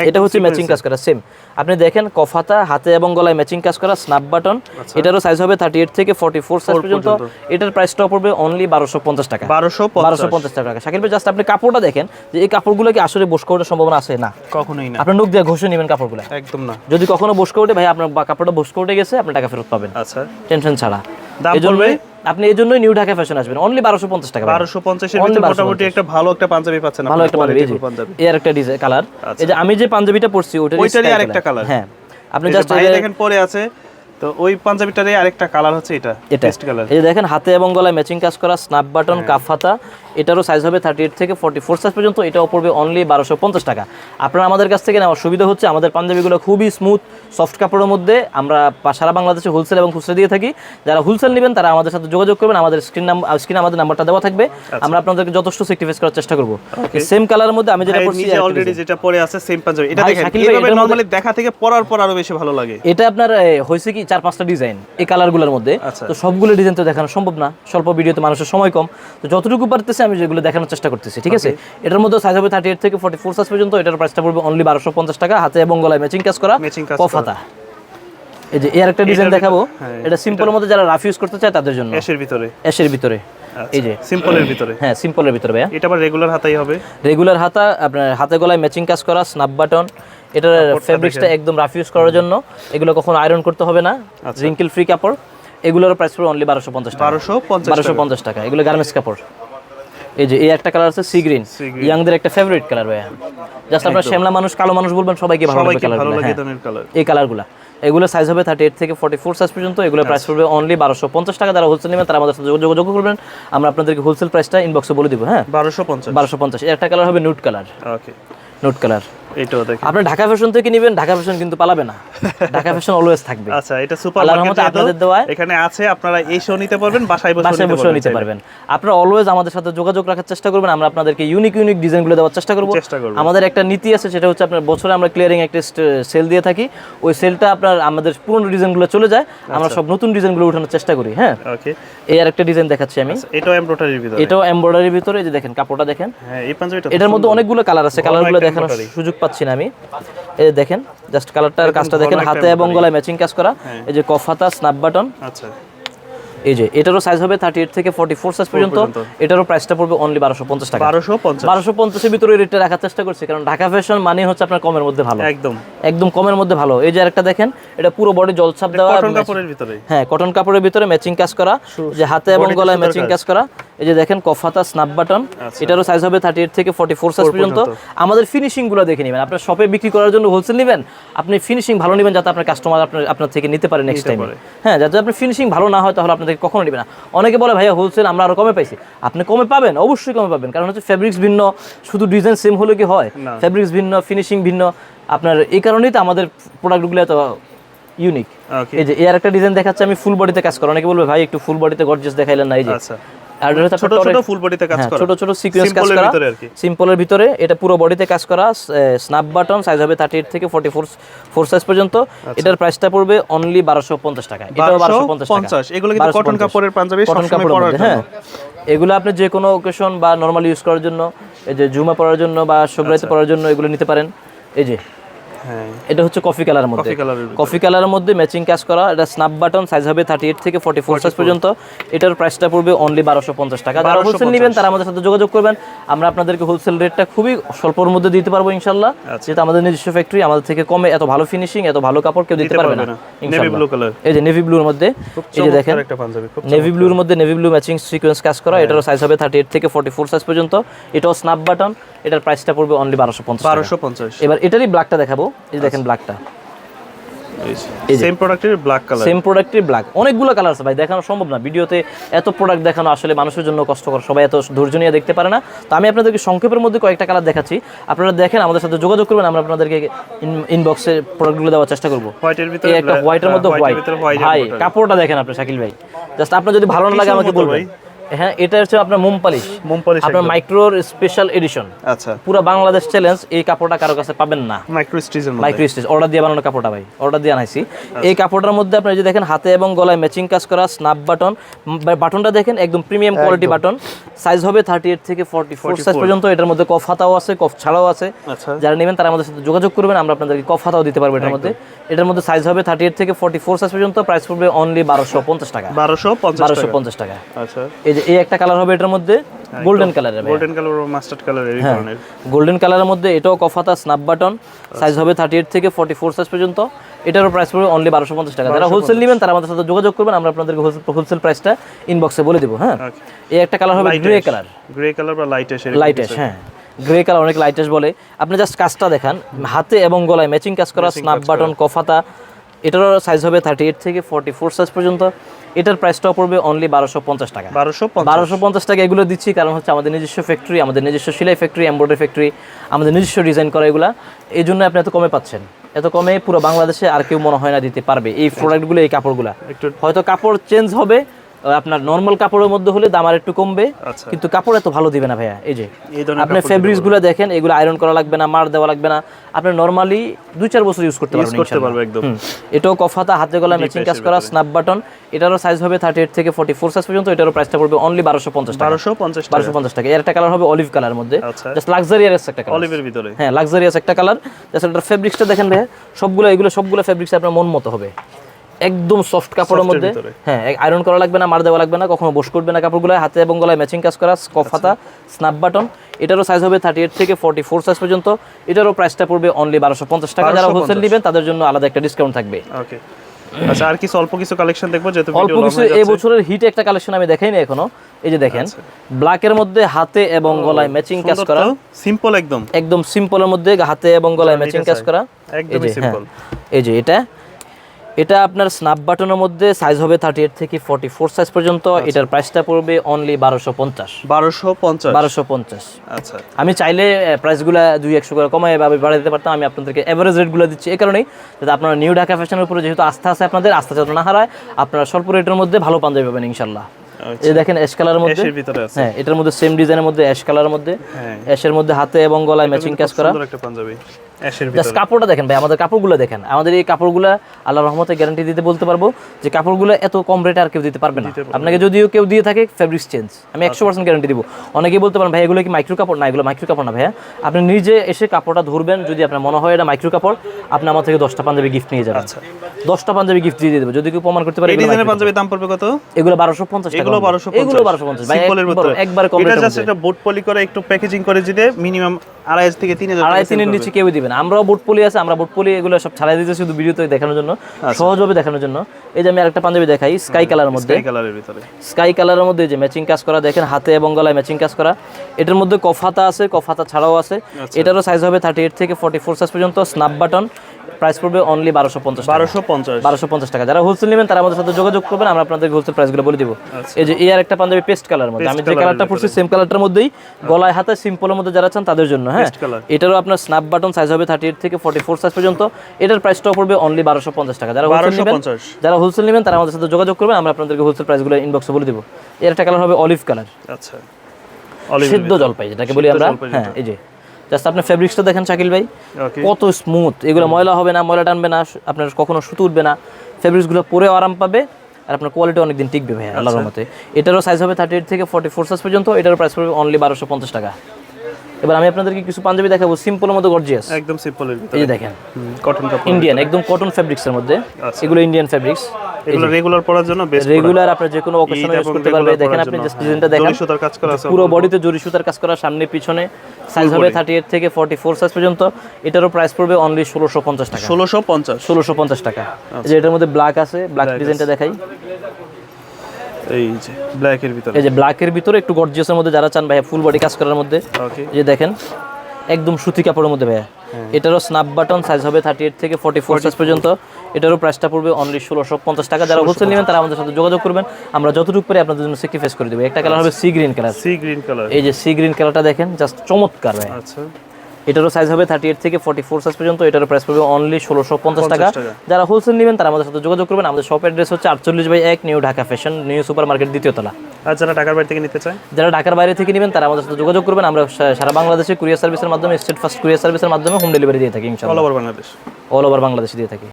এটা হচ্ছে ম্যাচিং কাজ করা সেম আপনি দেখেন কফাতা হাতে এবং গলায় ম্যাচিং কাজ করা স্ন্যাপ বাটন এটারও সাইজ হবে থার্টি এইট থেকে ফর্টি ফোর সাইজ পর্যন্ত। এটার প্রাইসটাও পড়বে অনলি বারোশো পঞ্চাশ টাকা। বারোশো বারোশো পঞ্চাশ টাকা। শাকিল ভাই জাস্ট আপনি কাপড়টা দেখেন যে এই কাপড়গুলো কি আসলে বসকা ওঠার সম্ভাবনা আছে? না। কখনোই না। আপনি দিয়ে ঘষে নেবেন কাপড়গুলো। একদম না। যদি কখনো বসকা ওঠে ভাই আপনার কাপড়টা বসকা উঠে গেছে আপনি টাকা ফেরত পাবেন। আচ্ছা। টেনশন ছাড়া। দাম পড়বে? আপনি এই জন্যই নিউ ঢাকা ফ্যাশন আসবেন। অনলি বারোশো পঞ্চাশ টাকা বারোশো পঞ্চাশের ভিতরে মোটামুটি একটা ভালো একটা পাঞ্জাবি পাচ্ছেন ভালো একটা পাঞ্জাবি এর একটা ডিজাইন কালার এই যে আমি যে পাঞ্জাবিটা পরছি ওটার ওইটারই আরেকটা কালার হ্যাঁ। আপনি জাস্ট দেখেন পরে আছে। তো ওই আরেকটা কালার হচ্ছে এটা কালার এই দেখেন হাতে এবং গলায় ম্যাচিং কাজ করা স্ন্যাপ বাটন। কাফ হাতা এটারও সাইজ হবে থার্টি এইট থেকে ফর্টি ফোর সাইজ পর্যন্ত এটাও পড়বে অনলি বারোশো পঞ্চাশ টাকা। আপনারা আমাদের কাছ থেকে নেওয়ার সুবিধা হচ্ছে আমাদের পাঞ্জাবিগুলো খুবই স্মুথ সফট কাপড়ের মধ্যে আমরা সারা বাংলাদেশে হোলসেল এবং খুচরা দিয়ে থাকি। যারা হোলসেল নেবেন তারা আমাদের সাথে যোগাযোগ করবেন আমাদের স্ক্রিন স্ক্রিনে আমাদের নাম্বারটা দেওয়া থাকবে। আচ্ছা। আমরা আপনাদেরকে যথেষ্ট সেক্টিফাইস করার চেষ্টা করব। সেম কালারের মধ্যে আমি যেটা পরছি অলরেডি যেটা পরে আছে সেম পাঞ্জাবি। এটা দেখেন এইভাবে নরমালি দেখা থেকে পরার পর আরও বেশি ভালো লাগে। এটা আপনার হয়েছে কি চার পাঁচটা ডিজাইন এই কালারগুলোর মধ্যে। আচ্ছা। তো সবগুলো ডিজাইন তো দেখানো সম্ভব না। স্বল্প ভিডিওতে মানুষের সময় কম। তো যতটুকু পারতেছে আমি যেগুলো দেখানোর চেষ্টা করতেছি ঠিক আছে? এটার মধ্যে সাইজ হবে থার্টি এইট থেকে ফর্টি ফোর সাইজ পর্যন্ত। এটার প্রাইসটা পড়বে অনলি বারোশো পঞ্চাশ টাকা। হাতে এবং গলায় ম্যাচিং কাজ করা Matching কাজ কফ হাতা এই যে এর একটা ডিজাইন দেখাবো। হ্যাঁ, এটা সিম্পলের মধ্যে যারা রাফ ইউজ করতে চায় তাদের জন্য। এসের ভিতরে। অ্যাশের ভিতরে। এই যে। সিম্পলের ভিতরে। হ্যাঁ সিম্পলের ভিতরে ভাইয়া। এটা আবার রেগুলার হাতাই হবে? রেগুলার হাতা আপনার হাতে গলায় ম্যাচিং কাজ করা স্ন্যাপ বাটন এটার ফেব্রিক্সটা একদম রাফ ইউজ করার জন্য। এগুলো কখনো আয়রন করতে হবে না। আচ্ছা। রিঙ্কেল ফ্রি কাপড়। এগুলোর প্রাইস পড়বে অনলি বারোশো পঞ্চাশ টাকা। বারোশো পঞ্চাশ বারোশো পঞ্চাশ টাকা। এগুলো গার্মেন্টস কাপড়। এই যে এই একটা কালার আছে সি গ্রিন ইয়াংদের একটা ফেভারিট কালার ভাইয়া। জাস্ট আপনার শ্যামলা মানুষ কালো মানুষ বলবেন সবাইকে ভালো ভালো কালার লাগে হ্যাঁ। কালার এই কালারগুলো এগুলো সাইজ হবে থার্টি এইট থেকে ফর্টি ফোর সাইজ পর্যন্ত এগুলো প্রাইস পড়বে অনলি বারোশো পঞ্চাশ টাকা। যারা হোলসেল নেবেন তারা আমাদের সাথে যোগাযোগ- যোগাযোগ করবেন। আমরা আপনাদেরকে হোলসেল প্রাইসটা ইনবক্সে বলে দিব হ্যাঁ। বারোশো পঞ্চাশ। বারোশো পঞ্চাশ। একটা কালার হবে nude colour okay nude colour এটাও দেখেন। আপনি ঢাকা ফ্যাশন থেকে নেবেন ঢাকা ফ্যাশন কিন্তু পালাবে না। ঢাকা ফ্যাশন অলওয়েজ থাকবে। আচ্ছা এটা সুপার আপনাদের দেওয়ায়। এখানে আছে আপনারা এসেও নিতে পারবেন বাসায় বসে বসেও নিতে পারবেন। আপনারা অলওয়েজ আমাদের সাথে যোগাযোগ রাখার চেষ্টা করবেন আমরা আপনাদেরকে ইউনিক ইউনিক ডিজাইনগুলো দেওয়ার চেষ্টা করব। আমাদের একটা নীতি আছে সেটা হচ্ছে আপনার বছরে আমরা ক্লিয়ারিং একটা সেল দিয়ে থাকি। ওই সেলটা আপনার আমাদের পুরনো ডিজাইনগুলো চলে যায় আমরা আচ্ছা। সব নতুন ডিজাইনগুলো উঠানোর চেষ্টা করি হ্যাঁ? ওকে এই আর একটা ডিজাইন দেখাচ্ছি আমি। এটাও এমব্রয়ডারির ভিতরে। এটাও এমব্রয়ডারির ভিতরে এই যে দেখেন কাপড়টা দেখেন। হ্যাঁ এই পাঞ্জাবিটা এটার মধ্যে অনেকগুলো কালার আছে কালারগুলো দেখানোর সুযোগ পাচ্ছি না আমি। এই যে দেখেন জাস্ট কালারটার কাজটা দেখেন হাতে এবং গলায় ম্যাচিং কাজ করা। এই যে কফ হাতা স্ন্যাপ বাটন আচ্ছা। এই যে এটারও সাইজ হবে থার্টি এইট থেকে ফর্টি ফোর সাইজ পর্যন্ত। এটারও প্রাইসটা পড়বে অনলি বারোশো পঞ্চাশ টাকা। বারোশো পঞ্চাশ। বারোশো পঞ্চাশের ভিতরে রেটটা রাখার চেষ্টা করছি কারণ ঢাকা ফ্যাশন মানে হচ্ছে আপনার কমের মধ্যে ভালো। একদম। একদম কমের মধ্যে ভালো। এই যে আরেকটা দেখেন এটা পুরো বডি জলছাপ দেওয়া কটন কাপড়ের ভিতরে হ্যাঁ কটন কাপড়ের ভিতরে ম্যাচিং কাজ করা যে হাতে এবং গলায় ম্যাচিং কাজ। করা। এই যে দেখেন কফাতা স্ন্যাপ বাটন আচ্ছা। এটারও সাইজ হবে থার্টি এইট থেকে ফর্টি ফোর সাইজ পর্যন্ত। আমাদের ফিনিশিংগুলো দেখে নেবেন। আপনার শপে বিক্রি করার জন্য হোলসেল নেবেন আপনি ফিনিশিং ভালো নেবেন যাতে আপনার কাস্টমার আপনার আপনার থেকে নিতে পারে নেক্সট টাইম হ্যাঁ যাতে আপনার ফিনিশিং ভালো না হয় তাহলে আপনাদের কখনো নেবে না। অনেকে বলে ভাইয়া হোলসেল আমরা আরও কমে পাইছি। আপনি কমে পাবেন অবশ্যই কমে পাবেন। কারণ হচ্ছে ফেব্রিক্স ভিন্ন শুধু ডিজাইন সেম হলে কি হয়। ফেব্রিক্স ভিন্ন ফিনিশিং ভিন্ন। আপনার এই কারণেই তো আমাদের প্রোডাক্টগুলো এত ইউনিক এই যে এর একটা ডিজাইন দেখাচ্ছে আমি ফুল বডিতে কাজ করি। অনেকে বলবে ভাই একটু ফুল বডিতে গর্জিয়াস দেখাইলেন না এই যে। আচ্ছা। আর এটা হচ্ছে ছোট ছোট টরে- ফুল বডিতে কাজ হ্যাঁ, করা। ছোট ছোট সিকোয়েন্স কাজ করা। সিম্পলের ভিতরে এটা পুরো বডিতে কাজ করা। স্ন্যাপ বাটন সাইজ হবে থার্টি এইট থেকে ফোর্টি ফোর ফোর সাইজ পর্যন্ত। আচ্ছা। এটার প্রাইসটা পড়বে অনলি বারোশো পঞ্চাশ টাকা। এটাও টাকা। 1250 এগুলো কিন্তু কটন কাপড়ের পাঞ্জাবি সবসময় পরার জন্য। হ্যাঁ। এগুলো আপনি যে কোনো ওকেশন বা নর্মাল ইউজ করার জন্য এই যে জুমা পরার জন্য বা শোভরাইতে আচ্ছা। পরার জন্য এগুলো নিতে পারেন। এই যে এটা হচ্ছে কফি কালারের মধ্যে। কফি কালারের কালারের মধ্যে ম্যাচিং কাজ করা এটা স্ন্যাপ বাটন সাইজ হবে থার্টি এইট থেকে ফর্টি ফোর সাইজ পর্যন্ত। এটার প্রাইসটা পড়বে অনলি বারোশো পঞ্চাশ টাকা। যারা হোলসেল নেবেন তারা আমাদের সাথে যোগাযোগ করবেন। আমরা আপনাদেরকে হোলসেল রেটটা খুবই স্বল্পর মধ্যে দিতে পারব ইনশাল্লাহ আচ্ছা। যেহেতু আমাদের নিজস্ব ফ্যাক্টরি আমাদের থেকে কমে এত ভালো ফিনিশিং এত ভালো কাপড় কেউ দিতে পারবে না। না। নেভি ব্লু কালার এই যে নেভি ব্লুর মধ্যে এই যে দেখেন নেভি ব্লুর মধ্যে নেভি ব্লু ম্যাচিং সিকোয়েন্স কাজ করা এটারও সাইজ হবে থার্টি এইট থেকে ফর্টি ফোর সাইজ পর্যন্ত। এটাও স্ন্যাপ বাটন এটার প্রাইসটা পড়বে অনলি বারোশো পঞ্চাশ বারোশো পঞ্চাশ। এবার এটারই ব্ল্যাকটা দেখাবো। এই দেখেন ব্ল্যাকটা সেম প্রোডাক্টের ব্ল্যাক কালার সেম প্রোডাক্টের ব্ল্যাক অনেকগুলো কালার আছে ভাই দেখানো সম্ভব না। ভিডিওতে এত প্রোডাক্ট দেখানো আসলে মানুষের জন্য কষ্টকর সবাই এত ধৈর্য নিয়ে দেখতে পারে না। তো আমি আপনাদেরকে সংক্ষেপের মধ্যে কয়েকটা কালার দেখাচ্ছি। আপনারা দেখেন আমাদের সাথে যোগাযোগ করবেন আমরা আপনাদেরকে ইনবক্সে প্রোডাক্টগুলো দেওয়ার চেষ্টা করব। হোয়াইটের ভিতরে একটা হোয়াইটের মধ্যে হোয়াইট ভাই কাপড়টা দেখেন আপনি শাকিল ভাই। জাস্ট আপনার যদি ভালো না লাগে আমাকে বলবেন। হ্যাঁ এটা হচ্ছে আপনার মোম পালিশ। মোমপালিশ আপনার মাইক্রোর স্পেশাল এডিশন আচ্ছা। পুরো বাংলাদেশ চ্যালেঞ্জ এই কাপড়টা কারও কাছে পাবেন না। মাইক্রো স্টিচের মাইক্রো স্টিচ অর্ডার দিয়ে বানানো কাপড়টা ভাই অর্ডার দিয়ে আনাইছি। এই কাপড়টার মধ্যে আপনি যদি দেখেন হাতে এবং গলায় ম্যাচিং কাজ করা স্ন্যাপ বাটন বাটনটা দেখেন একদম প্রিমিয়াম কোয়ালিটি বাটন সাইজ হবে থার্টি এইট থেকে ফর্টি ফোর সাইজ পর্যন্ত এটার মধ্যে কফ হাতাও আছে কফ ছাড়াও আছে। আচ্ছা। যারা নেবেন তারা আমাদের সাথে যোগাযোগ করবেন আমরা আপনাদেরকে কফ হাতাও দিতে পারব এটার মধ্যে। এটার মধ্যে সাইজ হবে থার্টি এইট থেকে ফর্টি ফোর সাইজ পর্যন্ত প্রাইস পড়বে অনলি বারোশো পঞ্চাশ টাকা। বারোশো বারোশো টাকা। পঞ্চাশ টাকা। আচ্ছা। এই যে এই একটা কালার হবে এটার মধ্যে গোল্ডেন কালারের গোল্ডেন কালার ও মাস্টার্ড কালার এই হ্যাঁ। ধরনের। গোল্ডেন কালারের মধ্যে এটাও কফাতা স্ন্যাপ বাটন সাইজ হবে থার্টি এইট থেকে ফর্টি ফোর সাইজ পর্যন্ত। এটারও প্রাইস পড়বে অনলি বারোশো পঞ্চাশ টাকা। যারা হোলসেল নেবেন তারা আমাদের সাথে যোগাযোগ করবেন আমরা আপনাদেরকে হোলসেল প্রাইসটা ইনবক্সে বলে দেবো হ্যাঁ? এই একটা কালার হবে গ্রে কালার গ্রে কালার বা লাইট এসে লাইট অ্যাশ হ্যাঁ। গ্রে কালার অনেক লাইট অ্যাশ বলে। আপনি জাস্ট কাজটা দেখান হাতে এবং গলায় ম্যাচিং কাজ করা স্ন্যাপ বাটন কফাতা এটারও সাইজ হবে থার্টি এইট থেকে ফর্টি ফোর সাইজ পর্যন্ত। এটার প্রাইসটাও পড়বে অনলি বারোশো পঞ্চাশ টাকা। বারোশো বারোশো পঞ্চাশ টাকা এগুলো দিচ্ছি কারণ হচ্ছে আমাদের নিজস্ব ফ্যাক্টরি আমাদের নিজস্ব সেলাই ফ্যাক্টরি এমব্রয়ডারি ফ্যাক্টরি আমাদের নিজস্ব ডিজাইন করা এগুলো। এই জন্য আপনি এত কমে পাচ্ছেন। এত কমে পুরো বাংলাদেশে আর কেউ মনে হয় না দিতে পারবে এই প্রোডাক্টগুলো এই কাপড়গুলো। একটু হয়তো কাপড় চেঞ্জ হবে আপনার নর্মাল কাপড়ের মধ্যে হলে দাম আর একটু কমবে। আচ্ছা। কিন্তু কাপড় এত ভালো দিবে না ভাইয়া এই যে। এই ধরনের আপনার ফেব্রিক্সগুলো দেখেন এগুলো আয়রন করা লাগবে না মার দেওয়া লাগবে না। আপনি নর্মালি দুই চার বছর ইউজ করতে পারবেন করতে পারবে একদম। এটাও কফাতা হাতে গলা ম্যাচিং কাজ করা স্ন্যাপ বাটন এটারও সাইজ হবে থার্টি এইট থেকে ফর্টি ফোর সাইজ পর্যন্ত এটারও প্রাইসটা পড়বে অনলি বারোশো পঞ্চাশ টাকা। বারোশো পঞ্চাশ টাকা। বারোশো পঞ্চাশ টাকা। এর একটা কালার হবে অলিভ কালার মধ্যে। আচ্ছা। জাস্ট লাক্সারিয়াস একটা কালার অলিভের ভিতরে। হ্যাঁ লাক্সারিয়াস একটা কালার জাস্ট এটার ফেব্রিক্সটা দেখেন ভাই সবগুলো এগুলো সবগুলো ফেব্রিক্স আপনার মন মতো হবে। একদম সফট কাপড়ের মধ্যে। হ্যাঁ আয়রন করা লাগবে না মার দেওয়া লাগবে না কখনো বস করবে না কাপড়গুলো হাতে এবং গলায় ম্যাচিং কাজ করা কফ হাতা স্ন্যাপ বাটন এটারও সাইজ হবে থার্টি এইট থেকে ফর্টি ফোর সাইজ পর্যন্ত। এটারও প্রাইসটা পড়বে অনলি বারোশো পঞ্চাশ টাকা। যারা হোলসেল নেবেন তাদের জন্য আলাদা একটা ডিসকাউন্ট থাকবে। ওকে আচ্ছা আর কিছু অল্প কিছু কালেকশন দেখব যেহেতু অল্প কিছু এই বছরের হিট একটা কালেকশন আমি দেখাইনি এখনও। এই যে দেখেন আচ্ছা। ব্ল্যাকের মধ্যে হাতে এবং গলায় ম্যাচিং কাজ করা। সিম্পল একদম। একদম সিম্পলের মধ্যে হাতে এবং গলায় ম্যাচিং কাজ করা। হ্যাঁ, সিম্পল এই যে এটা। এটা আপনার স্ন্যাপ বাটনের মধ্যে সাইজ হবে থার্টি এইট থেকে ফর্টি ফোর সাইজ পর্যন্ত। আচ্ছা। এটার প্রাইসটা পড়বে অনলি বারোশো পঞ্চাশ। বারোশো পঞ্চাশ? বারোশো পঞ্চাশ। আচ্ছা। আমি চাইলে প্রাইসগুলো দুই একশো করে কমায় বা বাড়িয়ে দিতে পারতাম। আমি আপনাদেরকে এভারেজ রেটগুলো দিচ্ছি এই কারণেই যাতে আপনারা নিউ ঢাকা ফ্যাশনের উপরে যেহেতু আস্থা আছে আপনাদের আস্থা যাতে না হারায় আপনারা স্বল্প রেটের মধ্যে ভালো পাঞ্জাবি পাবেন ইনশাল্লাহ। আচ্ছা। এই দেখেন অ্যাশ কালারের মধ্যে ভিতরে আছে। হ্যাঁ এটার মধ্যে সেম ডিজাইনের মধ্যে অ্যাশ কালারের মধ্যে। অ্যাশের মধ্যে হাতে এবং গলায় ম্যাচিং কাজ করা। একটা পাঞ্জাবি। জাস্ট কাপড়টা দেখেন ভাই আমাদের কাপড়গুলো দেখেন। আমাদের এই কাপড়গুলো আল্লাহ রহমতে গ্যারান্টি দিতে বলতে পারব যে কাপড়গুলো এত কম রেটে আর কেউ দিতে পারবে না। আপনাকে যদিও কেউ দিয়ে থাকে ফেব্রিক্স চেঞ্জ আমি একশো পার্সেন্ট গ্যারান্টি দিব। অনেকেই বলতে পারেন ভাই এগুলো কি মাইক্রো কাপড়? না এগুলো মাইক্রো কাপড় না ভাইয়া। আপনি নিজে এসে কাপড়টা ধরবেন যদি আপনার মনে হয় এটা মাইক্রো কাপড় আপনি আমার থেকে দশটা পাঞ্জাবি গিফট নিয়ে যাবেন। আচ্ছা। দশটা পাঞ্জাবি গিফট দিয়ে দেবো। যদি কেউ প্রমাণ করতে পারে ডিজাইনের পাঞ্জাবির দাম পড়বে কত? এগুলো বারোশো পঞ্চাশ এগুলো বারোশো এগুলো বারোশো পঞ্চাশ। একবার- কম এটা জাস্ট একটা বুট পলি করে একটু প্যাকেজিং করে দিতে মিনিমাম আড়াই থেকে তিন হাজার আড়াই তিনের নিচে কেউ দিবেন আমরাও বুট পলি আছে আমরা বুট পলি এগুলো সব ছাড়াই দিতে শুধু ভিডিওতে দেখানোর জন্য আচ্ছা। সহজভাবে দেখানোর জন্য। এই যে আমি একটা পাঞ্জাবি দেখাই স্কাই কালারের মধ্যে। স্কাই কালারের মধ্যে যে ম্যাচিং কাজ করা দেখেন হাতে এবং গলায় ম্যাচিং কাজ করা। এটার মধ্যে কফাতা আছে কফাতা ছাড়াও আছে। আচ্ছা। এটারও সাইজ হবে থার্টি এইট থেকে ফর্টি ফোর সাইজ পর্যন্ত স্ন্যাপ বাটন প্রাইস পড়বে অনলি বারোশো পঞ্চাশ বারোশো পঞ্চাশ। বারোশো পঞ্চাশ টাকা। যারা হোলসেল নেবেন তারা আমাদের সাথে যোগাযোগ করবেন আমরা আপনাদের হোলসেল প্রাইসগুলো বলে দিব। আচ্ছা। এই যে এই আর একটা পাঞ্জাবি পেস্ট কালার মধ্যে। আমি যে কালারটা পড়ছি সেম কালারটার মধ্যেই গলায় হাতে সিম্পলের মধ্যে যারা চান তাদের জন্য হ্যাঁ? এটারও আপনার স্ন্যাপ বাটন সাইজ হবে থার্টি এইট থেকে ফর্টি ফোর সাইজ পর্যন্ত। এটার প্রাইসটাও পড়বে অনলি বারোশো পঞ্চাশ টাকা। যারা হোলসেল নেবেন 1250 যারা হোলসেল নেবেন তারা আমাদের সাথে যোগাযোগ করবেন আমরা আপনাদেরকে হোলসেল প্রাইসগুলো ইনবক্সে বলে দিব। এর একটা কালার হবে অলিভ কালার আচ্ছা। অলিভ সিদ্ধ জলপাই যেটাকে বলি আমরা। হ্যাঁ এই যে। জাস্ট আপনার ফেব্রিক্সটা দেখেন শাকিল ভাই কত স্মুথ এগুলো ময়লা হবে না ময়লা টানবে না আপনার কখনো সুতো উঠবে না। ফেব্রিক্সগুলো পরেও আরাম পাবে আর আপনার কোয়ালিটি অনেকদিন টিকবে ভাই আল্লাহর মতে এটারও সাইজ হবে থার্টি এইট থেকে ফর্টি ফোর সাইজ পর্যন্ত এটারও প্রাইস পড়বে অনলি বারোশো পঞ্চাশ টাকা। এবার আমি আপনাদেরকে কিছু পাঞ্জাবি দেখাবো সিম্পলের মধ্যে গর্জিয়াস একদম সিম্পলের এই ভিতরে যে দেখেন কটন কাপড় ইন্ডিয়ান একদম কটন ফেব্রিক্সের মধ্যে। আচ্ছা। এগুলো ইন্ডিয়ান ফেব্রিক্স এগুলো রেগুলার পরার জন্য বেস্ট রেগুলার আপনার যে কোনো অকেশনে ইউজ করতে পারবে। দেখেন আপনি জাস্ট ডিজাইনটা দেখেন। সুতার কাজ করা আছে পুরো বডিতে জরি সুতার কাজ করা সামনে পিছনে। সাইজ হবে থার্টি এইট থেকে ফর্টি ফোর সাইজ পর্যন্ত। এটারও প্রাইস পড়বে অনলি ষোলোশো পঞ্চাশ টাকা। ষোলোশো পঞ্চাশ। ষোলোশো পঞ্চাশ টাকা। এই যে এটার মধ্যে ব্ল্যাক আছে। ব্ল্যাক ডিজাইনটা দেখাই। এই যে ব্ল্যাকের ভিতরে। এই যে ব্ল্যাকের ভিতরে একটু গর্জিয়াসের মধ্যে যারা চান ভাইয়া ফুল বডি কাজ করার মধ্যে। ওকে যে দেখেন একদম সুতি কাপড়ের মধ্যে ভাইয়া। এটারও স্ন্যাপ বাটন সাইজ হবে থার্টি এইট থেকে ফর্টি ফোর সাইজ পর্যন্ত। এটারও প্রাইসটা পড়বে অনলি ষোলোশো পঞ্চাশ টাকা। যারা হোলসেল নেবেন তারা আমাদের সাথে যোগাযোগ করবেন। আমরা যতটুকু পারি আপনাদের জন্য করে দেবো। একটা কালার হবে sea green colour sea green colour এই যে সি গ্রিন কালারটা দেখেন জাস্ট চমৎকার ভাই আচ্ছা। এটারও সাইজ হবে থার্টি এইট থেকে ফর্টি ফোর সাইজ পর্যন্ত এটারও প্রাইস পড়বে অনলি ষোলোশো পঞ্চাশ টাকা। যারা হোলসেল নেবেন তারা আমাদের সাথে যোগাযোগ করবেন। আমাদের শপ অ্যাড্রেস হচ্ছে আটচল্লিশ বাই এক new Dhaka fashion new super market দ্বিতীয় তলা। আর যারা ঢাকার বাইরে থেকে নিতে চায়? যারা ঢাকার বাইরে থেকে নেবেন তারা আমাদের সাথে যোগাযোগ করবেন। আমরা সারা বাংলাদেশে কুরিয়ার সার্ভিসের মাধ্যমে স্টেট ফার্স্ট কুরিয়ার সার্ভিসের মাধ্যমে হোম ডেলিভারি দিয়ে থাকি all over Bangladesh all over বাংলাদেশে দিয়ে থাকি।